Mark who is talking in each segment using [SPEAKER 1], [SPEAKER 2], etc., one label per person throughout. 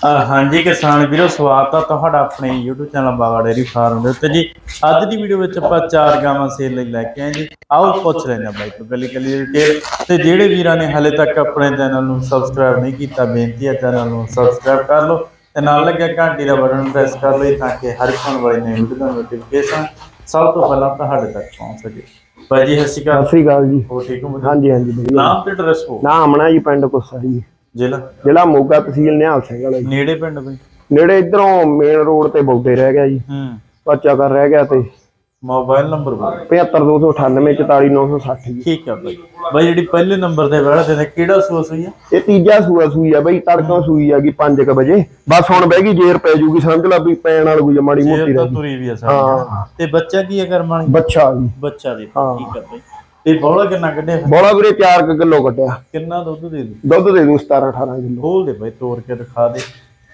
[SPEAKER 1] ਅਹ ਹਾਂਜੀ ਕਿਸਾਨ ਵੀਰੋ ਸਵਾਗਤ ਆ ਤੁਹਾਡਾ ਆਪਣੇ YouTube channel Baga dairy farm ਦੇ ਉੱਤੇ ਜੀ। ਅੱਜ ਦੀ ਵੀਡੀਓ ਵਿੱਚ ਆਪਾਂ ਚਾਰ ਗਾਵਾਂ ਸੇਲ ਲਈ ਲੈ ਕੇ ਆਏ ਜੀ। ਆਓ ਪੁੱਛ ਲੈਂਦੇ ਹਾਂ ਬਾਈ ਤੋਂ ਗੱਲੀ ਗੱਲੀ ਡਿਟੇਲ ਤੇ ਜਿਹੜੇ ਵੀਰਾਂ ਨੇ ਹਲੇ ਤੱਕ ਆਪਣੇ ਚੈਨਲ ਨੂੰ ਸਬਸਕ੍ਰਾਈਬ ਨਹੀਂ ਕੀਤਾ ਬੇਨਤੀ ਹੈ ਚੈਨਲ ਨੂੰ ਸਬਸਕ੍ਰਾਈਬ ਕਰ ਲਓ ਤੇ ਨਾਲ ਲੱਗਿਆ ਘੰਟੀ ਦਾ ਬਟਨ ਪ੍ਰੈਸ ਕਰ ਲਈ ਤਾਂ ਕਿ ਹਰ ਇੱਕ ਆਉਣ ਵਾਲੀ ਨਵੀਂ ਵੀਡੀਓ ਦਾ ਨੋਟੀਫਿਕੇਸ਼ਨ ਸਭ ਤੋਂ ਪਹਿਲਾਂ ਤੁਹਾਡੇ ਤੱਕ ਪਹੁੰਚ ਸਕੇ। ਬਾਈ ਜੀ ਸਤਿ ਸ਼੍ਰੀ
[SPEAKER 2] ਸਤਿ
[SPEAKER 1] ਅਕਾਲ
[SPEAKER 2] ਸ੍ਰੀ ਅਕਾਲ ਜੀ।
[SPEAKER 1] ਹੋ ਠੀਕ ਹੋ?
[SPEAKER 2] ਹਾਂਜੀ ਹਾਂਜੀ ਵਧੀਆ।
[SPEAKER 1] ਨਾਮ ਤੇ ਐਡਰੈਸ ਹੋ
[SPEAKER 2] ਨਾ ਆਮਣਾ ਜੀ ਪਿੰਡ ਕੁੱਸਾ ਜੀ।
[SPEAKER 1] ਜ਼ਿਲ੍ਹਾ?
[SPEAKER 2] ਜ਼ਿਲ੍ਹਾ ਮੋਗਾ ਤਹਿਸੀਲ ਨਿਹਾਲ ਸਿੰਘ ਵਾਲਾ ਜੀ।
[SPEAKER 1] ਨੇੜੇ ਪਿੰਡ ਬਈ
[SPEAKER 2] ਨੇੜੇ ਇਧਰੋਂ ਮੇਨ ਰੋਡ ਤੇ ਬੌਡੇ ਰਹਿ ਗਿਆ ਜੀ।
[SPEAKER 1] ਹੂੰ।
[SPEAKER 2] ਬੱਚਾ ਕਰ ਰਹਿ ਗਿਆ ਤੇ
[SPEAKER 1] ਮੋਬਾਈਲ ਨੰਬਰ ਬੋਲ।
[SPEAKER 2] 75298 44960 ਜੀ।
[SPEAKER 1] ਠੀਕ ਆ ਬਾਈ। ਬਾਈ ਜਿਹੜੀ ਪਹਿਲੇ ਨੰਬਰ ਤੇ ਬੈਠਾ ਤੇ ਕਿਹੜਾ ਸੂਆ ਸੂਈ ਆ?
[SPEAKER 2] ਇਹ ਤੀਜਾ ਸੂਆ ਸੂਈ ਆ ਬਈ ਤੜਕਾ ਸੂਈ ਆ ਗਈ 5 ਵਜੇ। ਬਸ ਹੁਣ ਬਹਿ ਗਈ ਜੇਰ ਪੈ ਜੂਗੀ ਸਮਝ ਲਾ ਵੀ ਪੈਣ ਵਾਲੀ ਕੋਈ ਮਾੜੀ ਮੋਟੀ ਰਹਿ ਹਾਂ।
[SPEAKER 1] ਤੇ ਬੱਚਾ ਕੀ ਆ ਕਰਮ
[SPEAKER 2] ਬੱਚਾ ਜੀ।
[SPEAKER 1] ਬੱਚਾ ਦੇ। ਠੀਕ ਆ ਬਾਈ। ਤੇ ਬੋਲਾ ਕਿੰਨਾ ਕੱਢਿਆ ਫਿਰ?
[SPEAKER 2] ਬੋਲਾ ਵੀਰੇ 4 ਕਿਲੋ ਕੱਢਿਆ।
[SPEAKER 1] ਕਿੰਨਾ ਦੁੱਧ ਦੇ ਦੂ
[SPEAKER 2] ਦੁੱਧ ਦੇ ਦੂੰ 17 18 ਕਿਲੋ।
[SPEAKER 1] ਖੋਲ ਦੇ ਬਾਈ ਤੋੜ ਕੇ ਦਿਖਾ ਦੇ।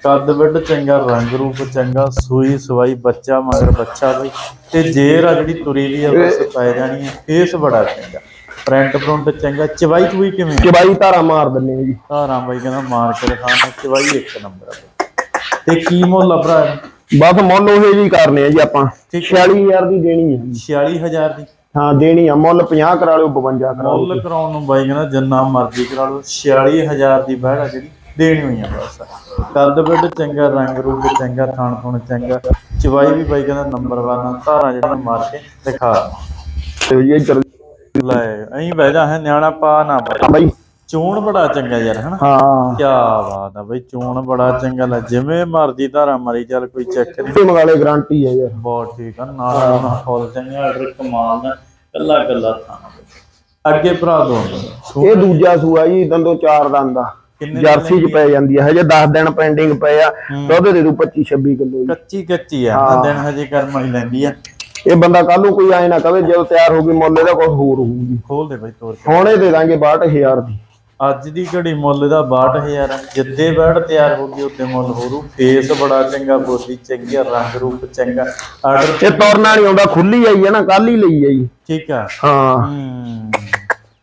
[SPEAKER 1] ਕੱਦ ਵੱਡ ਚੰਗਾ ਰੰਗ ਰੂਪ ਚੰਗਾ ਸੂਈ ਸਵਾਈ ਬੱਚਾ ਮਗਰ ਬੱਚਾ ਬਈ। ਤੇ ਜੇਰ ਆ ਜਿਹੜੀ ਤੁਰੀ ਵੀ ਆ ਬਸ ਪੈ ਜਾਣੀ ਆ। ਫੇਸ ਬੜਾ ਚੰਗਾ। ਪ੍ਰਿੰਟ ਪ੍ਰਿੰਟ ਚੰਗਾ। ਚਵਾਈ ਚੂਈ ਕਿਵੇਂ ਆ?
[SPEAKER 2] ਕਿ ਬਾਈ ਧਾਰਾ ਮਾਰ ਦਿੰਨੇ ਆ ਜੀ।
[SPEAKER 1] ਧਾਰਾਂ ਬਾਈ ਕਹਿੰਦਾ ਮਾਰ ਕੇ ਦਿਖਾਣਾ ਚਵਾਈ ਇੱਕ ਨੰਬਰ ਆ ਬਾਈ। ਤੇ ਕੀ ਮੁੱਲ ਆ ਭਰਾ
[SPEAKER 2] ਬਸ ਮੁੱਲ ਉਹ ਜੀ ਕਰਨੇ ਆ ਜੀ ਆਪਾਂ।
[SPEAKER 1] ਠੀਕ
[SPEAKER 2] 46000 ਦੀ ਦੇਣੀ ਆ ਜੀ।
[SPEAKER 1] 46000 ਦੀ।
[SPEAKER 2] ਹਾਂ ਦੇਣੀ ਆ ਮੁੱਲ 50 ਕਰਾ ਲਿਓ 52 ਕਰਾ ਲਿਓ।
[SPEAKER 1] ਮੁੱਲ ਕਰਾਉਣ ਨੂੰ ਬਾਈ ਕਹਿੰਦਾ ਜਿੰਨਾ ਮਰਜ਼ੀ ਕਰਾ ਲਓ 46000 ਦੀ ਬਹਿੜ ਆ ਜਿਹੜੀ ਦੇਣੀ ਹੋਈ ਆ ਬਸ। ਕੱਦ ਬਿੱਡ ਚੰਗਾ ਰੰਗ ਰੂਪ ਚੰਗਾ ਥਾਣ ਥੁਣ ਚੰਗਾ। ਚਵਾਈ ਵੀ ਬਾਈ ਕਹਿੰਦਾ ਨੰਬਰ 1 ਧਾਰਾਂ ਜਿਹੜੀਆਂ ਮਾਰ ਕੇ ਦਿਖਾ।
[SPEAKER 2] ਤੇ ਜੀ ਇੱਧਰ
[SPEAKER 1] ਲੈ ਐਂ ਬਹਿ ਜਾ ਹੈ ਨਿਆਣਾ ਪਾ ਨਾ ਬਾਈ। ਚੋਣ ਬੜਾ ਚੰਗਾ ਯਾਰ ਹਨਾ?
[SPEAKER 2] ਹਾਂ।
[SPEAKER 1] ਕੀ ਬਾਤ ਆ ਬਈ ਚੋਣ ਬੜਾ ਚੰਗਾ ਲੈ ਜਿਵੇਂ ਮਰਜ਼ੀ ਧਾਰਾਂ ਮਾਰੀ ਚੱਲ ਕੋਈ ਚੱਕ ਨਹੀਂ।
[SPEAKER 2] ਤੇ ਮਗਾਲੇ ਗਾਰੰਟੀ ਹੈ ਯਾਰ।
[SPEAKER 1] ਬਹੁਤ ਠੀਕ ਆ ਨਾਲ ਨਾਲ ਫੁੱਲ ਚੰਗਾ ਆਰਡਰ ਕਮਾਲ ਦਾ ਕੱਲਾ ਕੱਲਾ ਥਾਂ ਅੱਗੇ ਭਰਾ ਦੋ।
[SPEAKER 2] ਇਹ ਦੂਜਾ ਸੂਆ ਜੀ ਦੰਦੋਂ ਚਾਰ ਦੰਦ ਦਾ।
[SPEAKER 1] ਕਿੰਨੇ
[SPEAKER 2] ਜਰਸੀ ਚ ਪੈ ਜਾਂਦੀ ਹੈ ਹਜੇ 10 ਦਿਨ ਪੈਂਡਿੰਗ ਪਏ ਆ ਦੁੱਧ ਦੇ ਦੂ 25 26 ਕਿਲੋ ਜੀ।
[SPEAKER 1] ਕੱਚੀ ਕੱਚੀ ਆ ਦਿਨ ਹਜੇ ਕਰਮ ਵਾਲੀ ਲੈਂਦੀ ਆ।
[SPEAKER 2] ਇਹ ਬੰਦਾ ਕੱਲ ਨੂੰ ਕੋਈ ਆਏ ਨਾ ਕਵੇ ਜਦੋਂ ਤਿਆਰ ਹੋ ਗਈ ਮੁੱਲ ਇਹਦਾ ਕੁਝ ਹੋਰ ਹੋਊਗੀ।
[SPEAKER 1] ਖੋਲ ਦੇ ਬਈ ਤੋਰ ਕੇ।
[SPEAKER 2] ਹੁਣ ਦੇ ਦਾਂਗੇ 62000 ਦੀ।
[SPEAKER 1] ਅੱਜ ਦੀ ਘੜੀ ਮੁੱਲ ਦਾ 62000 ਆ। ਜਿੱਦੇ ਬੈੜ ਤਿਆਰ ਹੋ ਗਈ ਉੱਤੇ ਮੁੱਲ ਹੋਰੂ। ਫੇਸ ਬੜਾ ਚੰਗਾ ਬੋਦੀ ਚੰਗੀ ਆ ਰੰਗ ਰੂਪ ਚੰਗਾ। ਆਰਡਰ
[SPEAKER 2] ਇਹ ਤੁਰਨਾ ਨਹੀਂ ਆਉਂਦਾ ਖੁੱਲੀ ਆਈ ਹੈ ਨਾ ਕੱਲ ਹੀ ਲਈ ਆਈ
[SPEAKER 1] ਠੀਕ ਆ।
[SPEAKER 2] ਹਾਂ।
[SPEAKER 1] ਹੂੰ।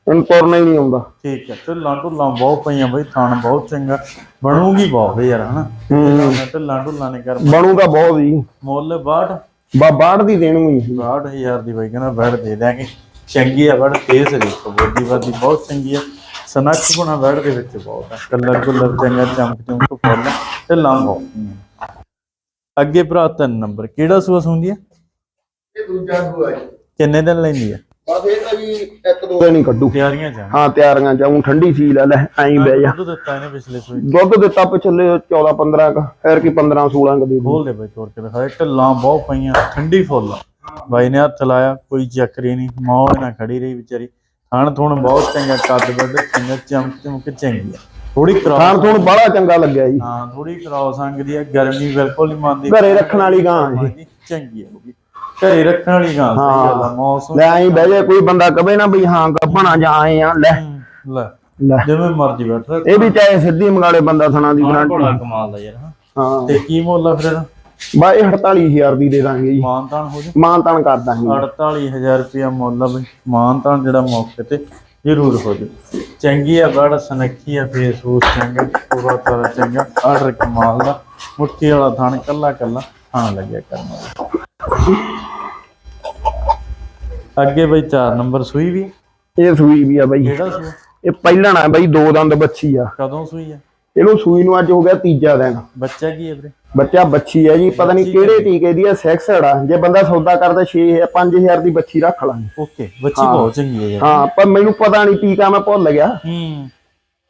[SPEAKER 2] ਹੁਣ ਤੁਰਨਾ ਹੀ ਨਹੀਂ ਆਉਂਦਾ।
[SPEAKER 1] ਠੀਕ ਆ। ਢਿੱਲਾਂ ਢੁੱਲਾਂ ਬਹੁਤ ਪਈਆਂ ਬਈ ਥਾਣ ਬਹੁਤ ਚੰਗਾ। ਬਣੂਗੀ ਬਹੁਤ ਯਾਰ ਹਨਾ?
[SPEAKER 2] ਹੂੰ।
[SPEAKER 1] ਢਿੱਲਾਂ ਢੁੱਲਾਂ ਨੇ ਕਰ
[SPEAKER 2] ਬਣੂਗਾ ਬਹੁਤ ਜੀ।
[SPEAKER 1] ਮੁੱਲ 62
[SPEAKER 2] ਬਾ ਬਾੜ ਦੀ ਦੇਣੂ ਹੀ
[SPEAKER 1] 62000 ਦੀ ਬਾਈ ਕਹਿੰਦਾ ਬੈੜ ਦੇ ਦਿਆਂਗੇ। ਚੰਗੀ ਆ ਬੜ ਫੇਸ ਦੇਖੋ ਬੋਦੀ ਬਾਦੀ ਬਹੁਤ ਚੰਗੀ ਆ। ਸਨੱਖ ਗੁਣਾ ਬੈੜ ਦੇ ਵਿੱਚ ਬਹੁਤ ਆ ਕਲਰ ਕੁਲਰ ਚੰਗਾ ਚਮਕ ਚਮਕ ਫੁੱਲ ਤੇ ਲੰਬੋ ਅੱਗੇ ਭਰਾ ਤਿੰਨ ਨੰਬਰ ਕਿਹੜਾ ਸੂਆ ਸੁੰਦੀ ਆ?
[SPEAKER 2] ਇਹ ਦੂਜਾ ਸੂਆ ਜੀ।
[SPEAKER 1] ਕਿੰਨੇ ਦਿਨ ਲੈਂਦੀ ਆ?
[SPEAKER 2] ਬਸ ਇਹ ਤਾਂ ਜੀ ਇੱਕ ਦੋ ਦਿਨ ਹੀ ਕੱਢੂ।
[SPEAKER 1] ਤਿਆਰੀਆਂ ਜਾਣ
[SPEAKER 2] ਹਾਂ ਤਿਆਰੀਆਂ ਜਾਉਂ ਠੰਡੀ ਸੀਲ ਆ ਲੈ ਐਂ ਬਹਿ ਜਾ।
[SPEAKER 1] ਦੁੱਧ ਦਿੱਤਾ ਇਹਨੇ ਪਿਛਲੇ ਸੂਈ
[SPEAKER 2] ਦੁੱਧ ਦਿੱਤਾ ਪਿਛਲੇ 14 15 ਕ ਫੇਰ ਕੀ 15 16 ਕ ਦੇ ਦੂ।
[SPEAKER 1] ਖੋਲ ਦੇ ਬਈ ਤੋੜ ਕੇ ਦਿਖਾ। ਢਿੱਲਾਂ ਬਹੁਤ ਪਈਆਂ ਠੰਡੀ ਫੁੱਲ। ਬਾਈ ਨੇ ਹੱਥ ਲਾਇਆ ਕੋਈ ਚੱਕਰੀ ਨਹੀਂ। ਮੌਜ ਨਾਲ ਖੜੀ ਰਹੀ ਵਿਚਾਰੀ। ਥਣ ਥੁਣ ਬਹੁਤ ਚੰਗਾ ਕੱਦ ਵੱਡ ਚੰਗਾ ਚਮਕ ਚਮਕ ਚੰਗੀ ਆ। ਥੋੜੀ
[SPEAKER 2] ਖਾਣ
[SPEAKER 1] ਕਰਾਸ
[SPEAKER 2] ਤੋਂ ਬੜਾ ਚੰਗਾ ਲੱਗਿਆ ਜੀ।
[SPEAKER 1] ਹਾਂ ਥੋੜੀ ਕਰਾਸ ਅੰਗ ਦੀ ਆ ਗਰਮੀ ਬਿਲਕੁਲ ਨਹੀਂ ਮੰਨਦੀ।
[SPEAKER 2] ਘਰੇ ਰੱਖਣ ਵਾਲੀ ਗਾਂ
[SPEAKER 1] ਜੀ, ਚੰਗੀ ਆ ਵੀ। ਘਰੇ ਰੱਖਣ ਵਾਲੀ ਗਾਂ ਸਹੀ ਗੱਲ ਆ ਮੌਸਮ
[SPEAKER 2] ਲੈ ਐਂ ਬਹਿ ਜਾ ਕੋਈ ਬੰਦਾ ਕਵੇ ਨਾ ਬਈ ਹਾਂ ਗੱਭਣਾ ਜਾਂ ਆਏ ਆ ਲੈ।
[SPEAKER 1] ਲੈ। ਜਿਵੇਂ ਮਰਜ਼ੀ ਬੈਠ।
[SPEAKER 2] ਇਹ ਵੀ ਚਾਹੇ ਸਿੱਧੀ ਮੰਗਾਲੇ ਬੰਦਾ ਥਣਾ ਦੀ
[SPEAKER 1] ਬੜਾ
[SPEAKER 2] ਗਰੰਟੀ
[SPEAKER 1] ਕਮਾਲ ਦਾ ਯਾਰ ਹਾਂ। ਤੇ ਕੀ ਮੁੱਲ ਆ ਫਿਰ?
[SPEAKER 2] ਬਾ ਇਹ 48000 ਦੀ ਦੇ ਦਾਂਗੇ ਜੀ।
[SPEAKER 1] ਮਾਨਤਾਨ ਹੋ ਜਾ।
[SPEAKER 2] ਮਾਨ ਤਾਨ ਕਰ ਦਾਂਗੇ।
[SPEAKER 1] 48000 ਰੁਪਇਆ ਮੁੱਲ ਆ ਬਈ। ਮਾਨਤਾਨ ਜਿਹੜਾ ਮੌਕੇ ਤੇ ਜ਼ਰੂਰ ਹੋ ਜਾ। ਚੰਗੀ ਆ ਬੜਾ ਸਨੱਖੀ ਆ ਫੇਸਬੁੱਕ ਚੰਗਾ ਪੂਰਾ ਤਰ੍ਹਾਂ ਚੰਗਾ। ਆਰਡਰ ਕਮਾਲ ਦਾ। ਮੁੱਠੀ ਵਾਲਾ ਥਣ ਕੱਲਾ ਕੱਲਾ ਥਣ ਲੱਗਿਆ ਕਰਨ ਅੱਗੇ ਬਈ 4 ਨੰਬਰ ਸੂਈ ਵੀ।
[SPEAKER 2] ਇਹ ਸੂਈ ਵੀ ਆ ਬਈ। ਇਹ ਪਹਿਲਣ ਆ ਬਈ ਦੋ ਦੰਦ ਬੱਚੀ ਆ।
[SPEAKER 1] ਕਦੋਂ ਸੂਈ ਆ?
[SPEAKER 2] ਇਹਨੂੰ ਸੂਈ ਨੂੰ ਅੱਜ ਹੋ ਗਿਆ ਤੀਜਾ ਦਿਨ।
[SPEAKER 1] ਬੱਚਾ ਕੀ ਹੈ ਵੀਰੇ?
[SPEAKER 2] ਬੱਚਾ ਬੱਚੀ ਹੈ ਜੀ ਪਤਾ ਨਹੀਂ ਕਿਹੜੇ ਟੀਕੇ ਦੀ ਹੈ ਸੈਕਸਡ ਆ ਜੇ ਬੰਦਾ ਸੌਦਾ ਕਰਦਾ 6 5000 ਦੀ ਬੱਚੀ ਰੱਖ ਲਾਂਗੇ।
[SPEAKER 1] ਓਕੇ ਬੱਚੀ ਬਹੁਤ ਚੰਗੀ ਹੈ ਯਾਰ।
[SPEAKER 2] ਹਾਂ ਪਰ ਮੈਨੂੰ ਪਤਾ ਨਹੀਂ ਟੀਕਾ ਮੈਂ ਭੁੱਲ ਗਿਆ।
[SPEAKER 1] ਹੂੰ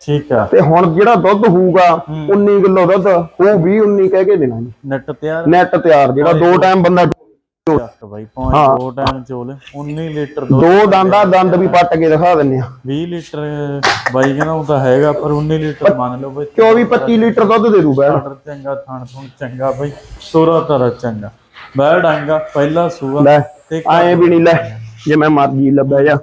[SPEAKER 1] ਠੀਕ ਆ।
[SPEAKER 2] ਤੇ ਹੁਣ ਜਿਹੜਾ ਦੁੱਧ ਹੋਊਗਾ 19 ਕਿਲੋ ਦੁੱਧ ਉਹ 20 19 ਕਹਿ ਕੇ ਦੇਣਾ ਜੀ।
[SPEAKER 1] ਨੈਟ ਤਿਆਰ?
[SPEAKER 2] ਨੈਟ ਤਿਆਰ ਜਿਹੜਾ ਦੋ ਟਾਈਮ ਬੰਦਾ
[SPEAKER 1] ਬਾਈ ਪਹੁੰਚ ਦੋ ਟਾਈਮ ਚੋਲ 19 ਲੀਟਰ ਦੁੱਧ
[SPEAKER 2] ਦੋ ਦੰਦਾ ਦੰਦ ਵੀ ਪੱਟ ਕੇ ਦਿਖਾ ਦਿੰਨੇ ਆ।
[SPEAKER 1] 20 ਲੀਟਰ ਬਾਈ ਕਹਿੰਦਾ ਉਹ ਤਾਂ ਹੈਗਾ ਪਰ 19 ਲੀਟਰ ਮੰਨ ਲਓ ਬਈ
[SPEAKER 2] 24 25 ਲੀਟਰ ਦੁੱਧ ਦੇ ਦੂ ਬੈੜ
[SPEAKER 1] ਆਰਡਰ ਚੰਗਾ ਥਣ ਥਣ ਚੰਗਾ ਬਈ ਤੋਰਾ ਤਰਾ ਚੰਗਾ। ਬੈੜ ਡਾਂਗਾ ਪਹਿਲਾ ਸੂਆ
[SPEAKER 2] ਲੈ
[SPEAKER 1] ਤੇ
[SPEAKER 2] ਵੀ ਨਹੀਂ ਲੈ ਜੇ ਮੈਂ ਮਰਜ਼ੀ ਲੱਭਿਆ ਜਾ।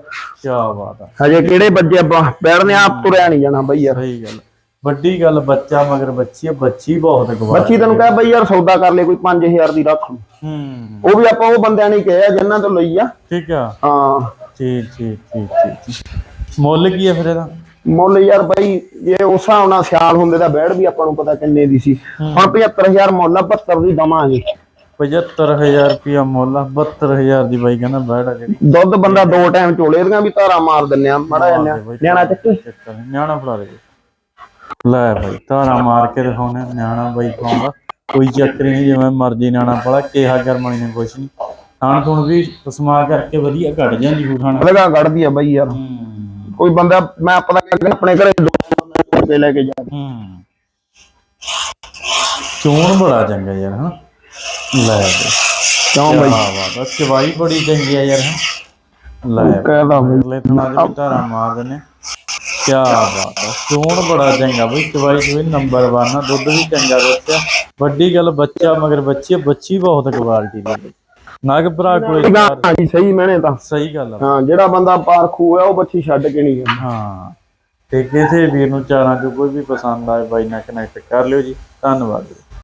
[SPEAKER 1] ਕੀ ਬਾਤ ਆ।
[SPEAKER 2] ਹਜੇ ਕਿਹੜੇ ਬੱਜੇ ਬੈੜ ਨੇ ਆਪ ਤੁਰਿਆ ਨਹੀਂ ਜਾਣਾ ਬਈ ਯਾਰ।
[SPEAKER 1] ਸਹੀ ਗੱਲ ਵੱਡੀ ਗੱਲ ਬੱਚਾ ਮਗਰ ਬੱਚੀ ਬੱਚੀ ਬਹੁਤ ਗਵਾ
[SPEAKER 2] ਬੱਚੀ ਤੈਨੂੰ ਕਹਿ ਬਈ ਯਾਰ ਸੌਦਾ ਕਰ ਲੈ ਕੋਈ 5000 ਦੀ ਰੱਖ ਲੂ
[SPEAKER 1] ਹੂੰ।
[SPEAKER 2] ਉਹ ਵੀ ਆਪਾਂ ਉਹ ਬੰਦਿਆਂ ਨੇ ਕਿਹਾ ਜਿਨ੍ਹਾਂ ਤੋਂ ਲਈ ਆ।
[SPEAKER 1] ਠੀਕ ਆ।
[SPEAKER 2] ਹਾਂ।
[SPEAKER 1] ਠੀਕ ਠੀਕ ਠੀਕ। ਮੁੱਲ ਕੀ ਹੈ ਫਿਰ ਇਹਦਾ?
[SPEAKER 2] ਮੁੱਲ ਯਾਰ ਬਾਈ ਜੇ ਉਸ ਹਿਸਾਬ ਨਾਲ ਸਿਆਲ ਹੁੰਦੇ ਤਾਂ ਬੈੜ ਵੀ ਆਪਾਂ ਨੂੰ ਪਤਾ ਕਿੰਨੇ ਦੀ ਸੀ। ਹੁਣ 75000 ਮੁੱਲ ਆ 72 ਦੀ ਦਵਾਂਗੇ।
[SPEAKER 1] 75000 ਰੁਪਿਆ ਮੁੱਲ ਆ 72000 ਦੀ ਬਾਈ ਕਹਿੰਦਾ ਬੈੜ ਆ ਜਿਹੜੀ।
[SPEAKER 2] ਦੁੱਧ ਬੰਦਾ ਦੋ ਟਾਈਮ ਚੋਲੇ ਦੀਆਂ ਵੀ ਧਾਰਾ ਮਾਰ ਦਿੰਨੇ ਆ ਮੜਾ ਜਾਂਦੇ ਆ ਨਿਆਣਾ ਚੱਕੇ।
[SPEAKER 1] ਨਿਆਣਾ ਫੜਾ ਦੇ। ਲੈ ਬਾਈ ਧਾਰਾ ਮਾਰ ਕੇ ਦਿਖਾਉਣੇ ਨਿਆਣਾ ਬਾਈ ਪਾਉਂਦਾ। ਕੋਈ ਚੱਕਰ ਹੀ ਨਹੀਂ ਜਿਵੇਂ ਮਰਜ਼ੀ ਨਿਆਣਾ ਪੜਾ ਕਿਹਾ ਕਰਮਣੀ ਨੇ ਕੁਛ ਨਹੀਂ। ਖਾਣ ਥੁਣ ਵੀ ਸਮਾ ਕਰਕੇ ਵਧੀਆ ਕੱਢ ਜਾਂਦੀ ਖਾਣਾ।
[SPEAKER 2] ਲਗਾ ਕੱਢਦੀ ਆ ਬਾਈ ਯਾਰ।
[SPEAKER 1] ਹੂੰ।
[SPEAKER 2] ਕੋਈ ਬੰਦਾ ਮੈਂ ਆਪਣਾ ਆਪਣੇ ਘਰੇ ਦੋ ਕੇ ਲੈ ਕੇ ਜਾ।
[SPEAKER 1] ਹੂੰ। ਚੋਣ ਬੜਾ ਚੰਗਾ ਯਾਰ ਹਾਂ ਲੈ
[SPEAKER 2] ਕਿਉਂ ਬਾਈ?
[SPEAKER 1] ਆ ਚਵਾਈ ਬੜੀ ਚੰਗੀ ਆ ਯਾਰ ਹਾਂ ਲੈ
[SPEAKER 2] ਕਹਿਦਾ
[SPEAKER 1] ਅਗਲੇ ਥਣਾ ਦੇ ਧਾਰਾ ਮਾਰ ਦਿੰਨੇ ਕੀ ਬਾਤ ਹੈ ਚੋਣ ਬੜਾ ਚੰਗਾ ਬਈ ਚਵਾਈ ਚੋਈ ਨੰਬਰ 1 ਆ ਦੁੱਧ ਵੀ ਚੰਗਾ ਦੱਸਿਆ। ਵੱਡੀ ਗੱਲ ਬੱਚਾ ਮਗਰ ਬੱਚੀ ਬੱਚੀ ਬਹੁਤ ਕੁਆਲਿਟੀ ਦੀ ਬਈ। ਨਗ ਭਰਾ ਕੋਲੇ
[SPEAKER 2] ਹਾਂ ਜੀ ਸਹੀ ਮੈਨੇ ਤਾਂ।
[SPEAKER 1] ਸਹੀ ਗੱਲ ਆ।
[SPEAKER 2] ਹਾਂ ਜਿਹੜਾ ਬੰਦਾ ਪਾਰਖੂ ਆ ਉਹ ਬੱਚੀ ਛੱਡ ਕੇ ਨਹੀਂ ਜਾਂਦਾ।
[SPEAKER 1] ਹਾਂ ਤੇ ਕਿਸੇ ਵੀਰ ਨੂੰ ਚਾਰਾਂ ਚੋਂ ਕੋਈ ਵੀ ਪਸੰਦ ਆਏ ਬਾਈ ਨਾਲ ਕਨੈਕਟ ਕਰ ਲਿਓ ਜੀ। ਧੰਨਵਾਦ।